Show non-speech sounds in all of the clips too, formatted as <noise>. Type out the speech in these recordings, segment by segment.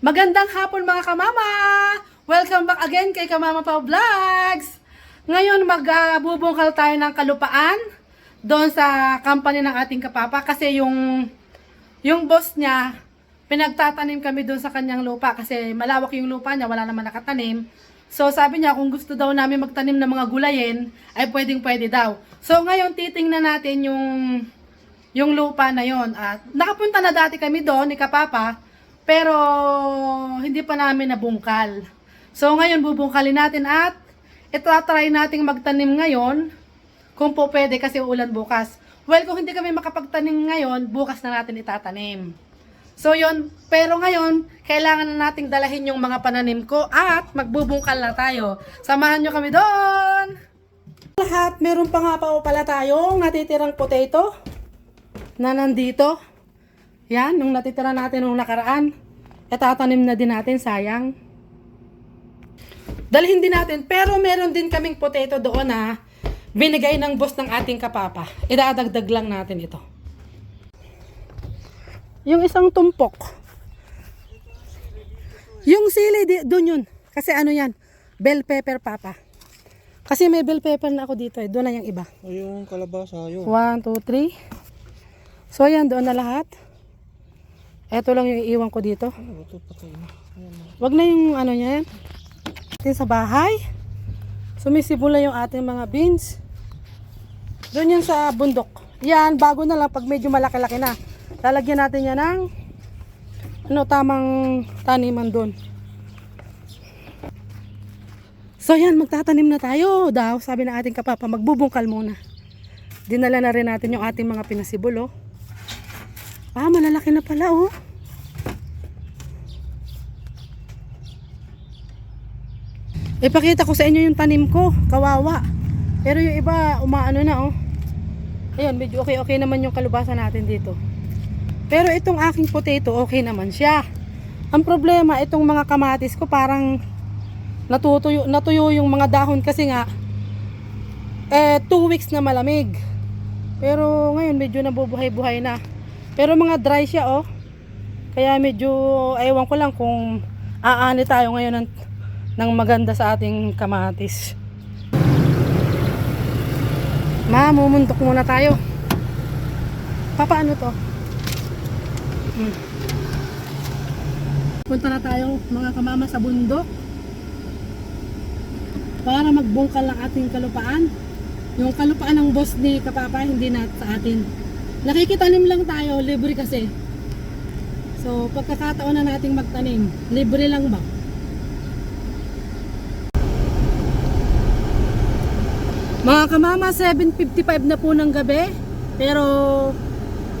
Magandang hapon mga kamama! Welcome back again kay Kamama Pao Vlogs! Ngayon magbubungkal tayo ng kalupaan doon sa company ng ating kapapa kasi yung yung boss niya pinagtatanim kami doon sa kanyang lupa kasi malawak yung lupa niya, wala naman nakatanim. So sabi niya kung gusto daw namin magtanim ng mga gulayin ay pwedeng pwede daw. So ngayon titingnan natin yung yung lupa na yon at nakapunta na dati kami doon ni Kapapa pero hindi pa namin nabungkal. So ngayon bubungkalin natin at ito try nating magtanim ngayon kung po pwede kasi ulan bukas. Well, kung hindi kami makapagtanim ngayon, bukas na natin itatanim. So yon pero ngayon, kailangan na nating dalahin yung mga pananim ko at magbubungkal na tayo. Samahan nyo kami doon! Lahat, meron pa nga pa pala tayong natitirang potato na nandito. Yan, nung natitira natin nung nakaraan. Itatanim na din natin, sayang. Dalhin din natin, pero meron din kaming potato doon na binigay ng boss ng ating kapapa. Idadagdag lang natin ito. Yung isang tumpok. Yung sili, di, doon yun. Kasi ano yan, bell pepper papa. Kasi may bell pepper na ako dito eh. Doon na yung iba. O yung kalabasa, yun. 1, 2, 3. So yan, doon na lahat. Ito lang yung iiwan ko dito. Wag na yung ano niya yan. Atin sa bahay. Sumisibula yung ating mga beans. Doon yan sa bundok. Yan, bago na lang pag medyo malaki-laki na. Lalagyan natin yan ng ano, tamang taniman doon. So yan, magtatanim na tayo daw. Sabi ng ating kapapa, magbubungkal muna. Dinala na rin natin yung ating mga pinasibol, oh. Ah, malalaki na pala, oh. Ipakita ko sa inyo yung tanim ko, kawawa. Pero yung iba, umaano na, oh. Ayun, medyo okay-okay naman yung kalubasa natin dito. Pero itong aking potato, okay naman siya. Ang problema, itong mga kamatis ko parang natutuyo, natuyo yung mga dahon kasi nga, eh, two weeks na malamig. Pero ngayon, medyo nabubuhay-buhay na. Pero mga dry siya, oh. Kaya medyo, ewan ko lang kung aani tayo ngayon ng, ng maganda sa ating kamatis. Ma, mumundok muna tayo. Papaano to? Hmm. Punta na tayo mga kamama sa bundok para magbungkal ng ating kalupaan. Yung kalupaan ng boss ni Kapapa, hindi na sa atin. Nakikitanim lang tayo, libre kasi. So, pagkakataon na nating magtanim, libre lang ba? Mga kamama, 7.55 na po ng gabi. Pero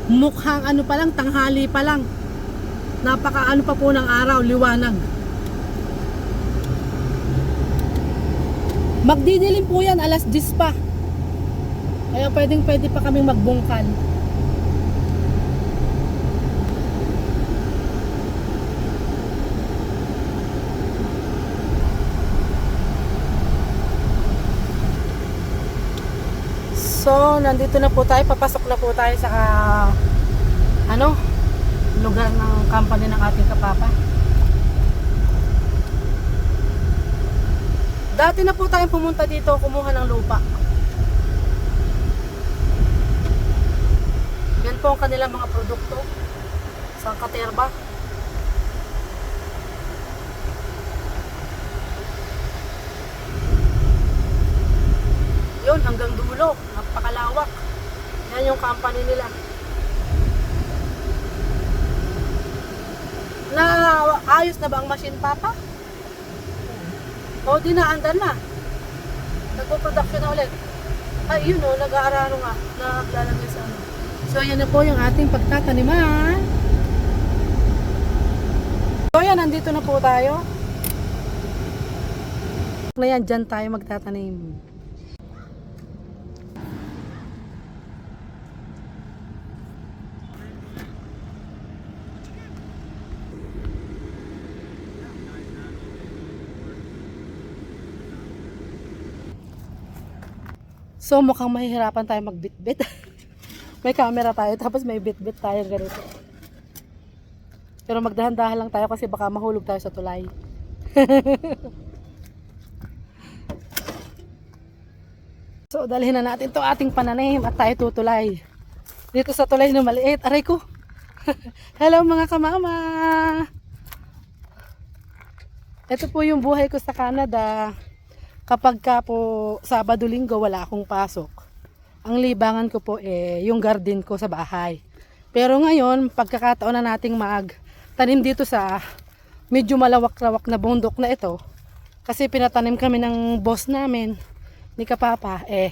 mukhang ano pa lang, tanghali pa lang. Napaka ano pa po ng araw, liwanag. Magdidilim po yan, alas 10 pa. Kaya pwedeng pwede pa kaming magbungkal. So, nandito na po tayo. Papasok na po tayo sa ah, ano, lugar ng company ng ating kapapa. Dati na po tayong pumunta dito kumuha ng lupa. Yan po ang kanilang mga produkto sa Katerba. Yun, hanggang dulo. Napakalawak. Yan yung company nila. Na ayos na ba ang machine, Papa? O, di na, andar na. Nagpo-production na ulit. Ay, yun o, nag-aararo nga. Naglalagay sa ano. So, yan na po yung ating pagtataniman. So, yan, nandito na po tayo. Na yan, dyan tayo magtatanim. So mukhang mahihirapan tayo magbitbit. <laughs> may camera tayo tapos may bitbit tayo ganito. Pero magdahan-dahan lang tayo kasi baka mahulog tayo sa tulay. <laughs> so, dalhin na natin to ating pananim at tayo tutulay. Dito sa tulay na maliit. Aray ko. <laughs> Hello mga kamama! Ito po yung buhay ko sa Canada. Kapag ka po Sabado Linggo wala akong pasok. Ang libangan ko po eh yung garden ko sa bahay. Pero ngayon, pagkakataon na nating mag tanim dito sa medyo malawak-lawak na bundok na ito. Kasi pinatanim kami ng boss namin ni Kapapa eh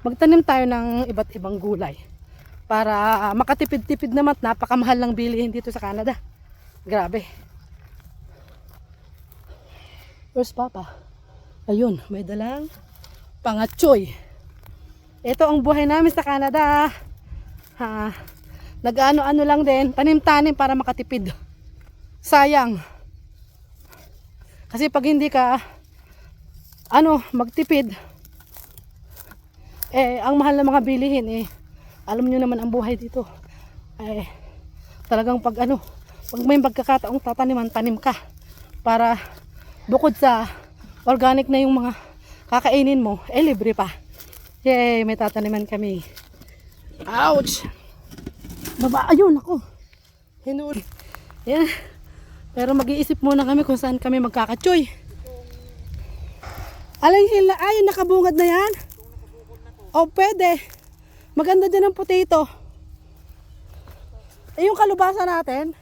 magtanim tayo ng iba't ibang gulay para ah, makatipid-tipid naman at napakamahal lang bilihin dito sa Canada. Grabe. Where's Papa? Ayun, may dalang pangatsoy. Ito ang buhay namin sa Canada. Ha, nag-ano-ano lang din, tanim-tanim para makatipid. Sayang. Kasi pag hindi ka ano, magtipid, eh, ang mahal ng mga bilihin eh, alam nyo naman ang buhay dito. Eh, talagang pag ano, pag may pagkakataong tataniman, tanim ka. Para bukod sa organic na yung mga kakainin mo, eh libre pa. Yay, may tataniman kami. Ouch! Baba, ayun ako. Hinuli. Yan. Pero mag-iisip muna kami kung saan kami magkakatsoy. Alang hila, ay, nakabungad na yan. O, pwede. Maganda din ang potato. Eh, yung kalubasa natin.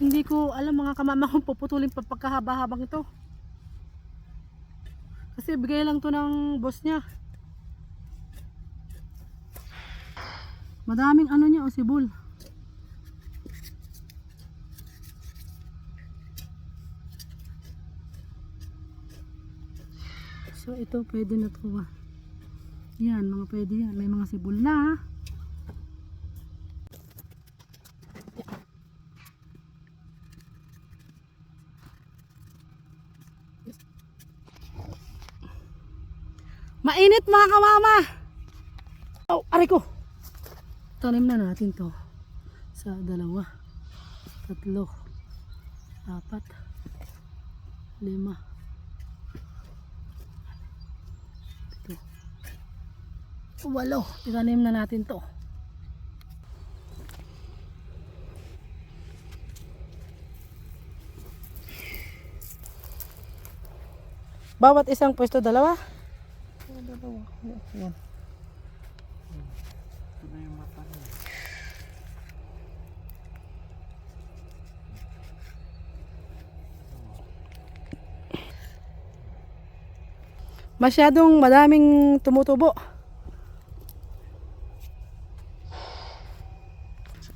Hindi ko alam mga kamama kung puputulin pa pagkahaba-habang ito. Kasi bigay lang to ng boss niya. Madaming ano niya o sibol. So ito pwede na to ah. Yan, mga pwede yan. May mga sibol na. Mainit mga kamama. Oh, aray ko. Tanim na natin to. Sa dalawa. Tatlo. Apat. Lima. Ito. Walo. Itanim na natin to. Bawat isang pwesto dalawa. Dalawa. Yan. Ito na yung mata niya. Masyadong madaming tumutubo.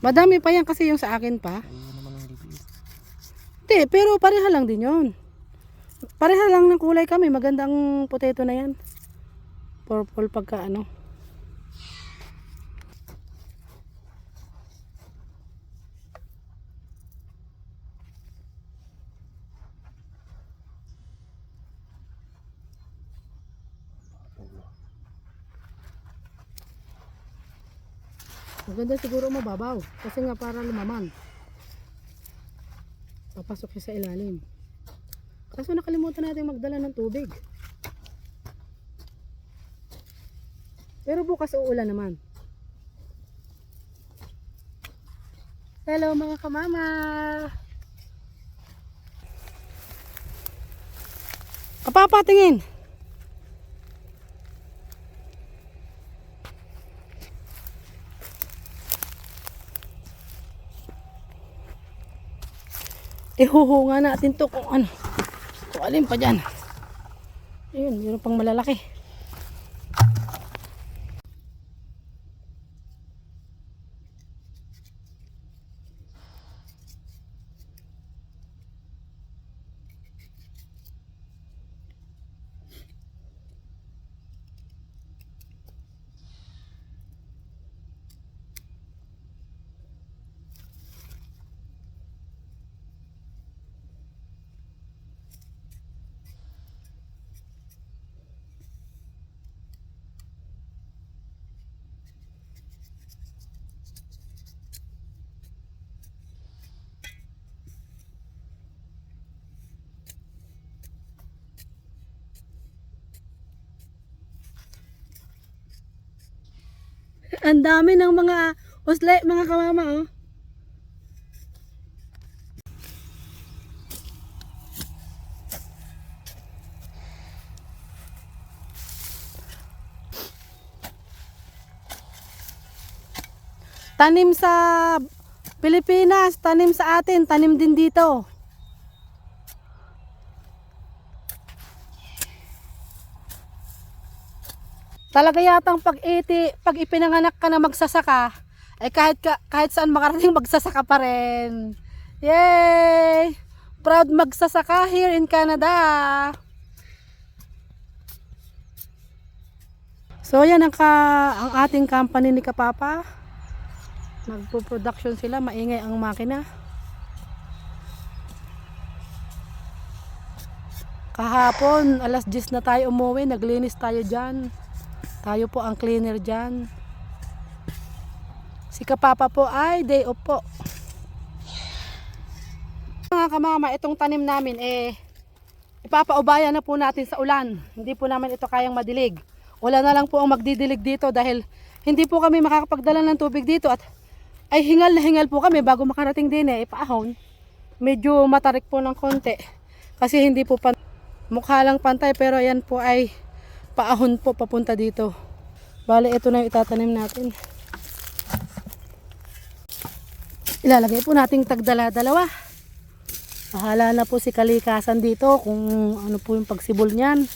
Madami pa yan kasi yung sa akin pa. Ang. Hindi, pero pareha lang din yun. Pareha lang ng kulay kami. Magandang potato na yan. Purple pagka ano. Maganda siguro mababaw. Kasi nga para lumaman. Papasok siya sa ilalim. Kaso nakalimutan natin magdala ng tubig. Pero bukas uulan naman. Hello mga kamama! Kapapatingin! Ihuhunga natin to kung ano. Kung alin pa dyan. Ayun, mayroon pang malalaki. Ang dami ng mga usle, mga kamama, oh. Tanim sa Pilipinas, tanim sa atin, tanim din dito. Talaga yatang pag iti, pag ipinanganak ka na magsasaka, ay kahit ka, kahit saan makarating <laughs> magsasaka pa rin. Yay! Proud magsasaka here in Canada. So yan ang, ka, ang ating company ni Kapapa. Nagpo-production sila, maingay ang makina. Kahapon, alas 10 na tayo umuwi, naglinis tayo dyan. Tayo po ang cleaner dyan. Si Kapapa po ay day off po. Mga kamama, itong tanim namin eh, ipapaubayan na po natin sa ulan. Hindi po namin ito kayang madilig. Wala na lang po ang magdidilig dito dahil hindi po kami makakapagdala ng tubig dito at ay hingal na hingal po kami bago makarating din eh, ipaahon. Medyo matarik po ng konti kasi hindi po pan mukha lang pantay pero yan po ay paahon po papunta dito. Bale, ito na yung itatanim natin. Ilalagay po nating tagdala-dalawa. Bahala na po si kalikasan dito kung ano po yung pagsibol niyan.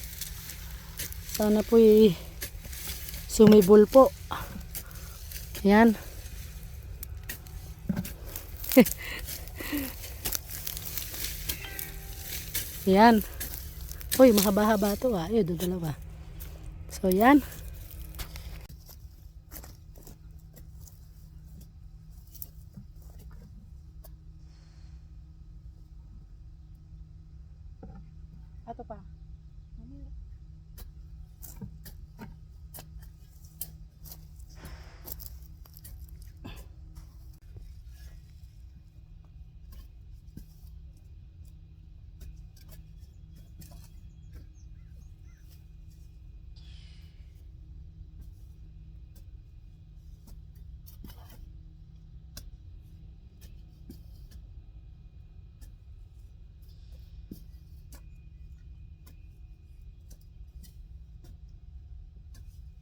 Sana po y sumibol po. Yan. <laughs> yan. Uy, mahaba-haba to ah. Ayun, dalawa. So, yan.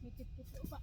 Dikit-dikit pa.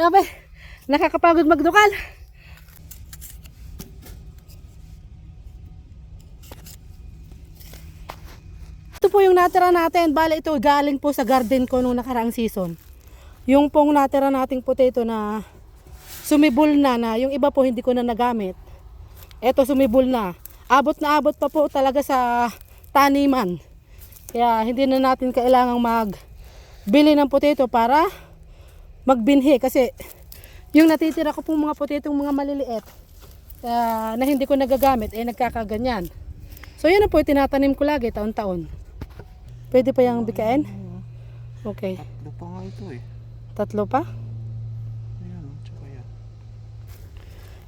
Grabe. Nakakapagod magdukal. Ito po yung natira natin. Bale, ito galing po sa garden ko nung nakaraang season. Yung pong natira nating potato na sumibol na na. Yung iba po hindi ko na nagamit. Ito sumibol na. Abot na abot pa po talaga sa taniman. Kaya hindi na natin kailangang mag bili ng potato para magbinhi kasi yung natitira ko pong mga potato mga maliliit ah, na hindi ko nagagamit eh nagkakaganyan. So yun na po tinatanim ko lagi taon-taon. Pwede pa yung bikain? Okay. Tatlo pa nga ito eh. Tatlo pa? Ayan, oh, tsaka yan.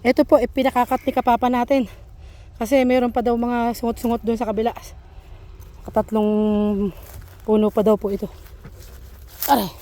Ito po, eh, pinakakat ni kapapa natin. Kasi meron pa daw mga sungot-sungot doon sa kabila. Katatlong puno pa daw po ito. Aray.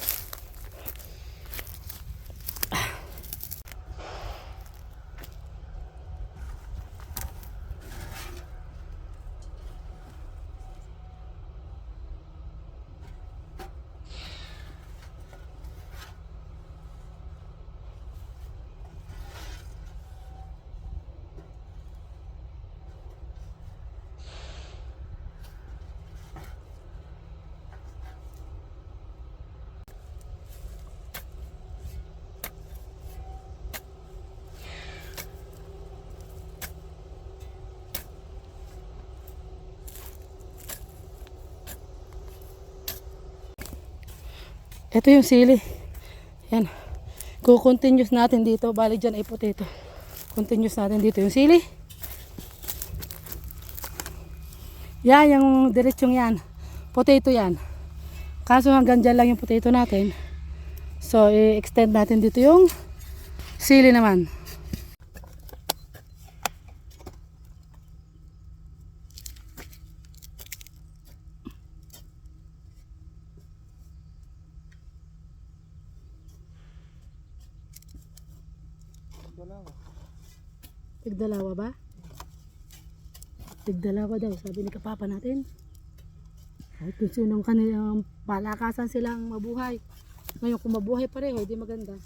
Ito yung sili. Yan. Iko-continuous natin dito. Bali dyan ay potato. Continuous natin dito yung sili. Yan, yung diretsong yan. Potato yan. Kaso hanggang dyan lang yung potato natin. So, i-extend natin dito yung sili naman. Tigdalawa ba? Tigdalawa daw, sabi ni kapapa natin. Kahit kung sinong kanilang palakasan silang mabuhay. Ngayon kung mabuhay pareho, hindi maganda.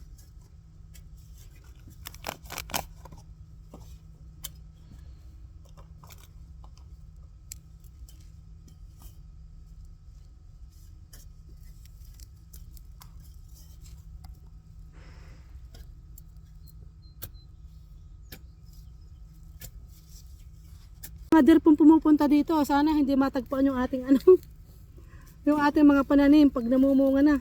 Deer pong pumupunta dito, sana hindi matagpuan yung ating <laughs> ano, yung ating mga pananim pag namumunga na.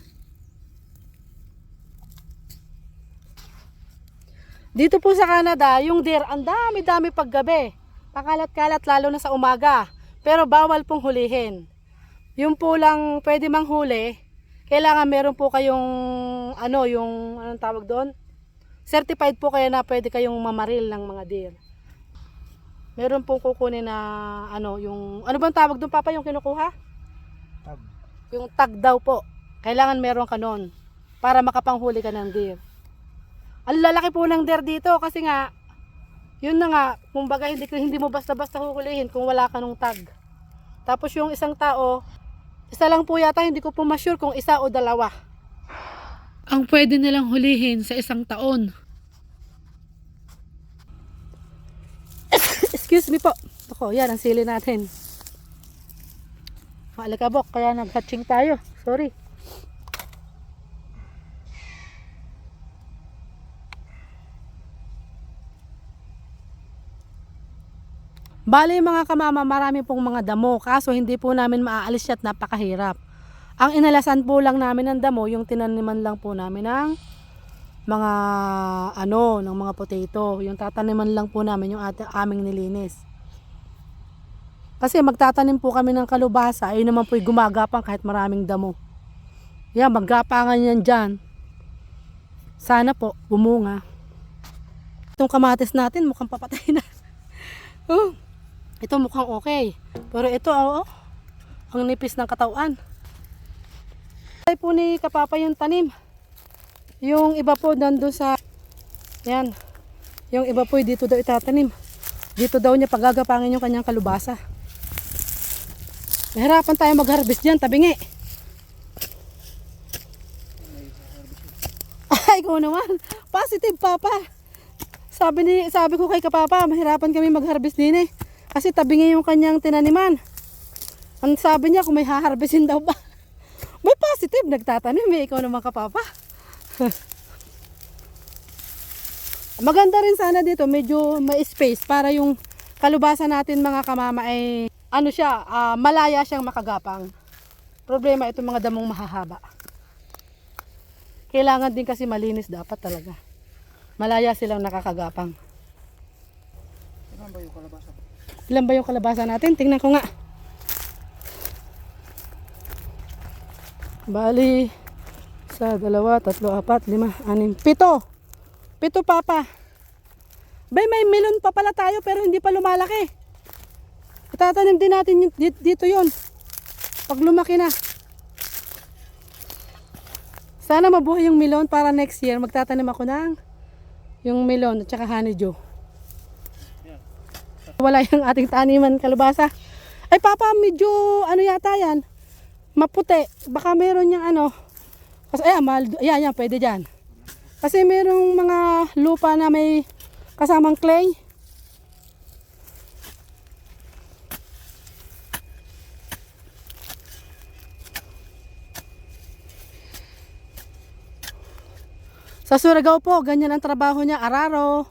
Dito po sa Canada, yung deer, ang dami-dami paggabi. Pakalat-kalat lalo na sa umaga. Pero bawal pong hulihin. Yung po lang pwede manghuli, kailangan meron po kayong, ano, yung, anong tawag doon? Certified po kayo na pwede kayong mamaril ng mga deer. Meron pong kukunin na, ano, yung, ano bang tawag doon, Papa, yung kinukuha? Tab. Yung tag daw po. Kailangan meron ka nun para makapanghuli ka ng deer. Ang lalaki po ng deer dito kasi nga, yun na nga, kumbaga hindi, hindi mo basta-basta huhulihin kung wala ka nung tag. Tapos yung isang tao, isa lang po yata, hindi ko po ma-sure kung isa o dalawa. Ang pwede nilang hulihin sa isang taon. Excuse me po. Ako, yan ang sili natin. Maalikabok, kaya nag-hatching tayo. Sorry. Bale mga kamama, marami pong mga damo. Kaso hindi po namin maaalis at napakahirap. Ang inalasan po lang namin ng damo, yung tinaniman lang po namin ng mga ano, ng mga potato. Yung tataniman lang po namin yung ating aming nilinis. Kasi magtatanim po kami ng kalubasa, ayun naman po'y gumagapang kahit maraming damo. Yan, maggapangan yan dyan. Sana po, bumunga. Itong kamatis natin, mukhang papatay na. <laughs> oh, ito mukhang okay. Pero ito, oo, ang nipis ng katawan. Ay po ni Kapapa yung tanim. Yung iba po nandun sa, yan, yung iba po dito daw itatanim. Dito daw niya pagagapangin yung kanyang kalubasa. Mahirapan tayo mag-harvest dyan, tabingi. Ay, ikaw naman. Positive, Papa. Sabi ni sabi ko kay Kapapa, mahirapan kami mag-harvest din eh. Kasi tabingi yung kanyang tinaniman. Ang sabi niya kung may haharvestin daw ba. <laughs> May positive, nagtatanim eh. Ikaw naman Kapapa. <laughs> Maganda rin sana dito, medyo may space para yung kalubasa natin mga kamama ay ano siya, ah, malaya siyang makagapang. Problema itong mga damong mahahaba. Kailangan din kasi malinis dapat talaga. Malaya silang nakakagapang. Saan ba yung kalabasa? Ilan ba yung kalabasa natin? Tingnan ko nga. Bali, sa dalawa, tatlo, apat, lima, anim, pito. Pito, papa. Bay, may melon pa pala tayo pero hindi pa lumalaki. Itatanim din natin yung, di- dito yon. Pag lumaki na. Sana mabuhay yung melon para next year magtatanim ako ng yung melon at saka honeydew. Wala yung ating taniman kalabasa. Ay papa, medyo ano yata yan. Maputi. Baka meron yung ano. Kasi ayan, mahal, ayan, yan, pwede dyan. Kasi merong mga lupa na may kasamang clay. Sa Surigao po, ganyan ang trabaho niya, araro,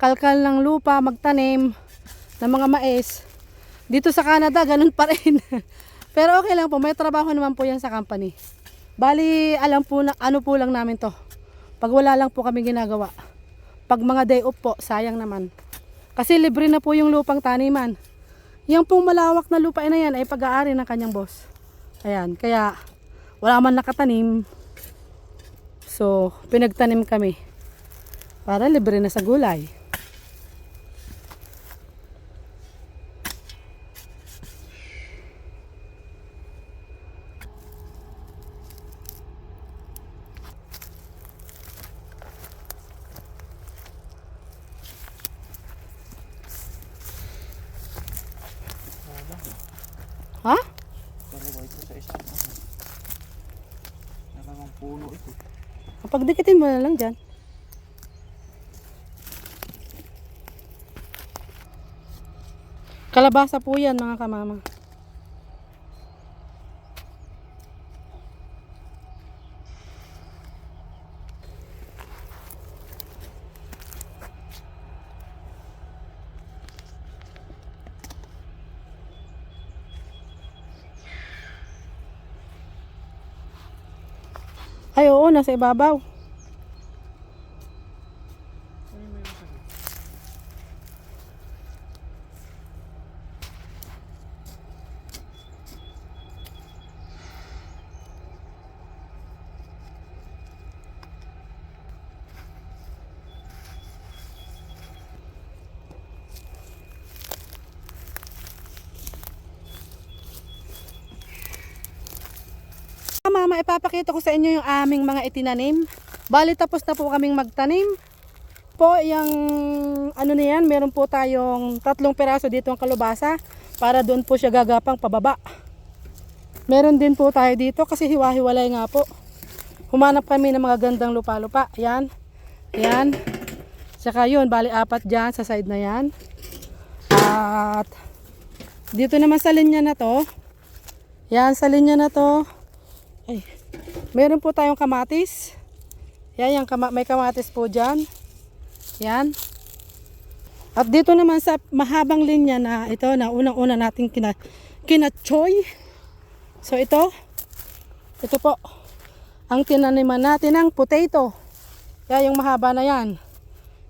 kalkal ng lupa, magtanim ng mga mais. Dito sa Canada, ganun pa rin. <laughs> Pero okay lang po, may trabaho naman po yan sa company. Bali, alam po na, ano po lang namin to. Pag wala lang po kami ginagawa. Pag mga day off po, sayang naman. Kasi libre na po yung lupang taniman. Yung pong malawak na lupa na yan ay pag-aari ng kanyang boss. Ayan, kaya wala man nakatanim. So, pinagtanim kami. Para libre na sa gulay. Ha? Dalawa ito sa isang ano. Dalawang puno ito. Kapag dikitin mo na lang dyan. Kalabasa po yan mga kamama. Ay oo, nasa ibabaw. Mama, ipapakita ko sa inyo yung aming mga itinanim. Bali tapos na po kaming magtanim. Po, yung ano na yan, meron po tayong tatlong peraso dito ang kalubasa para doon po siya gagapang pababa. Meron din po tayo dito kasi hiwa-hiwalay nga po. Humanap kami ng mga gandang lupa-lupa. Yan. Yan. Saka yun, bali apat dyan sa side na yan. At dito naman sa linya na to. Yan, sa linya na to. Ay, meron po tayong kamatis. Yan, yung kama may kamatis po dyan. Yan. At dito naman sa mahabang linya na ito na unang-una nating kina, kinachoy. So ito, ito po, ang tinaniman natin ng potato. Yan, yung mahaba na yan.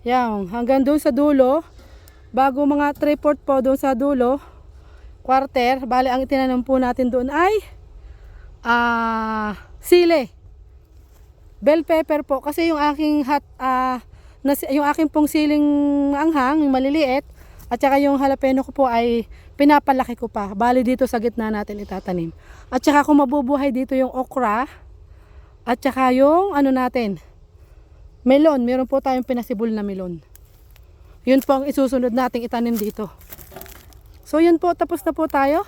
Yan, hanggang doon sa dulo, bago mga 3-4 po doon sa dulo, quarter, bali ang itinanim po natin doon ay ah sile. Bell pepper po kasi yung aking hat ah nas- yung aking pong siling anghang, yung maliliit at saka yung jalapeno ko po ay pinapalaki ko pa. Bali dito sa gitna natin itatanim. At saka kung mabubuhay dito yung okra at saka yung ano natin melon, meron po tayong pinasibol na melon. Yun po ang isusunod nating itanim dito. So yun po, tapos na po tayo.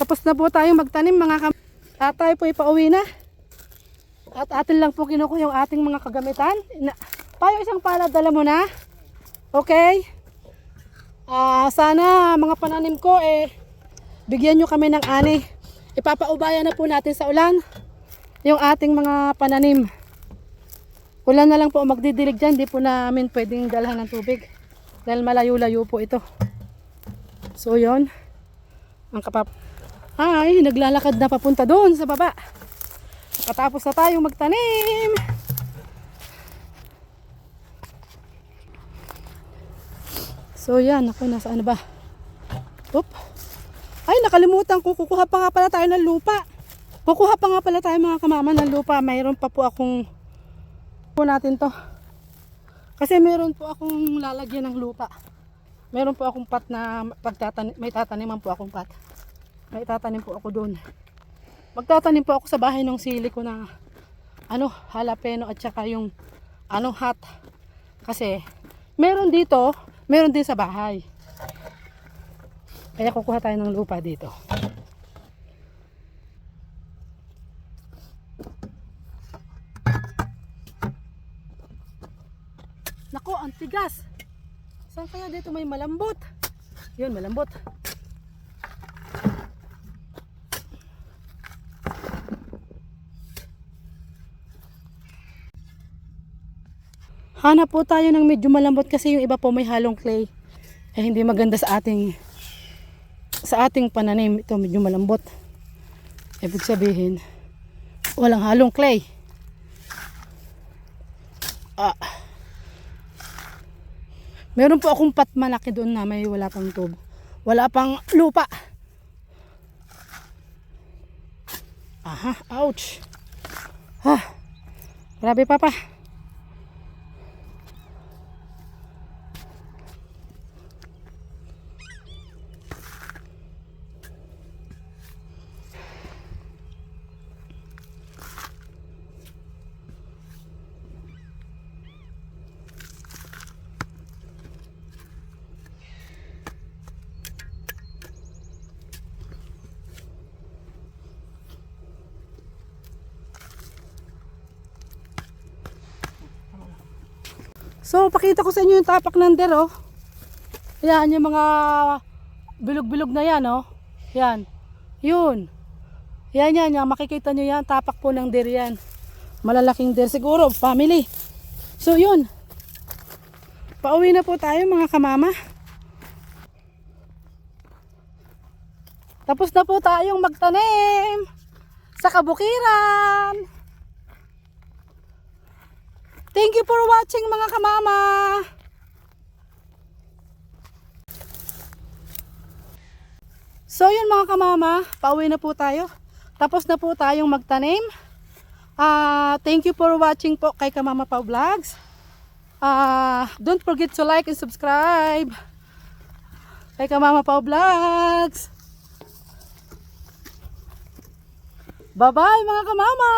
Tapos na po tayo magtanim mga kam... At tayo po ipauwi na. At atin lang po kinukuha yung ating mga kagamitan. Na, payo isang palad dala mo na. Okay? Ah, sana mga pananim ko eh bigyan nyo kami ng ani. Ipapaubayan na po natin sa ulan yung ating mga pananim. Ulan na lang po magdidilig dyan. Di po namin pwedeng dalhan ng tubig. Dahil malayo-layo po ito. So yon ang kapap ay naglalakad na papunta doon sa baba. Katapos na tayong magtanim. So yan. Ako nasa ano ba? Oop. ay nakalimutan ko. Kukuha pa nga pala tayo ng lupa. Kukuha pa nga pala tayo mga kamama ng lupa. Mayroon pa po akong po natin to. Kasi meron po akong lalagyan ng lupa. Meron po akong pat na pagtatanim, may tataniman po akong pat. May tatanim po ako doon. Magtatanim po ako sa bahay ng sili ko na ano, jalapeno at saka yung ano hat. Kasi meron dito, meron din sa bahay. Kaya kukuha tayo ng lupa dito. Nako, ang tigas. Saan kaya dito may malambot? Yun, malambot. Hanap po tayo ng medyo malambot kasi yung iba po may halong clay. Eh hindi maganda sa ating sa ating pananim. Ito medyo malambot. Ibig sabihin, walang halong clay. Ah. Meron po akong pat malaki doon na may wala pang tubo. Wala pang lupa. Aha, ouch. Ha. Grabe papa. So, pakita ko sa inyo yung tapak ng der, oh. Yan, yung mga bilog-bilog na yan, oh. Yan. Yun. Yan, yan, yan. Makikita nyo yan. Tapak po ng der yan. Malalaking der siguro. Family. So, yun. Pauwi na po tayo, mga kamama. Tapos na po tayong magtanim sa kabukiran. Thank you for watching mga kamama. So yun mga kamama, pauwi na po tayo. Tapos na po tayong magtanim. Ah, thank you for watching po kay Kamama Pau Vlogs. Ah, don't forget to like and subscribe. Kay Kamama Pau Vlogs. Bye-bye mga kamama.